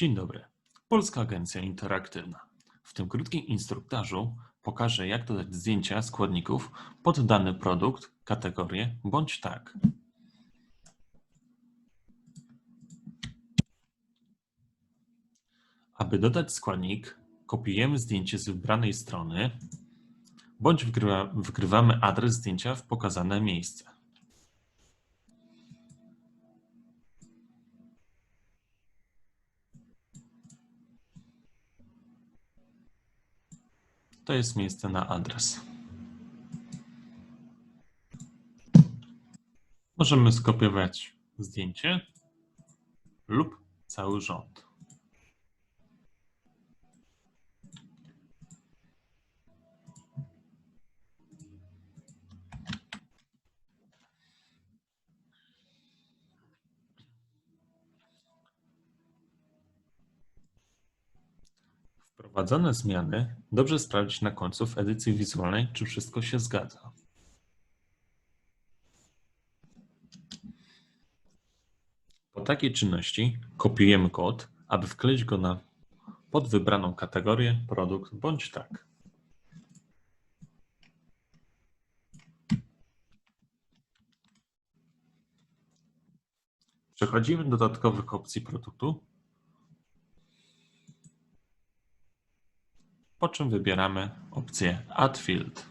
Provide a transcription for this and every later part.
Dzień dobry. Polska Agencja Interaktywna. W tym krótkim instruktażu pokażę, jak dodać zdjęcia składników pod dany produkt, kategorię bądź tak. Aby dodać składnik, kopiujemy zdjęcie z wybranej strony bądź wgrywa, wgrywamy adres zdjęcia w pokazane miejsce. To jest miejsce na adres. Możemy skopiować zdjęcie lub cały rząd. Wprowadzone zmiany dobrze sprawdzić na końcu w edycji wizualnej, czy wszystko się zgadza. Po takiej czynności kopiujemy kod, aby wkleić go na pod wybraną kategorię produkt bądź tak. Przechodzimy do dodatkowych opcji produktu, po czym wybieramy opcję Add Field.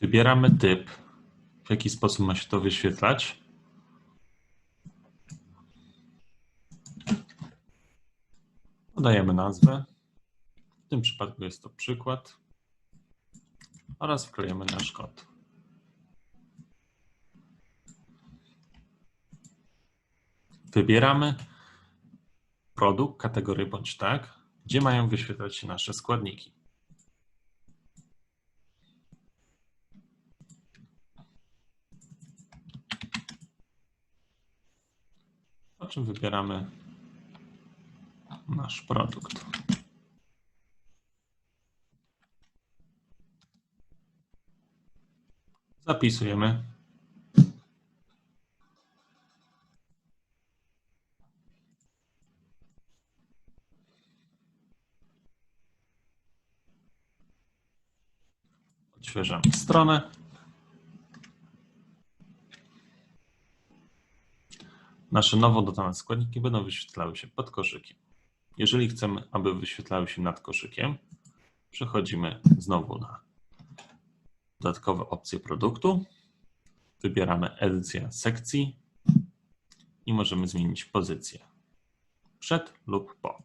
Wybieramy typ, w jaki sposób ma się to wyświetlać. Podajemy nazwę. W tym przypadku jest to przykład. Oraz wklejemy nasz kod. Wybieramy produkt, kategorię bądź tak, gdzie mają wyświetlać się nasze składniki. Po czym wybieramy nasz produkt. Zapisujemy Odświeżamy stronę. Nasze nowo dodane składniki będą wyświetlały się pod koszykiem. Jeżeli chcemy, aby wyświetlały się nad koszykiem, przechodzimy znowu na dodatkowe opcje produktu. Wybieramy edycję sekcji i możemy zmienić pozycję przed lub po.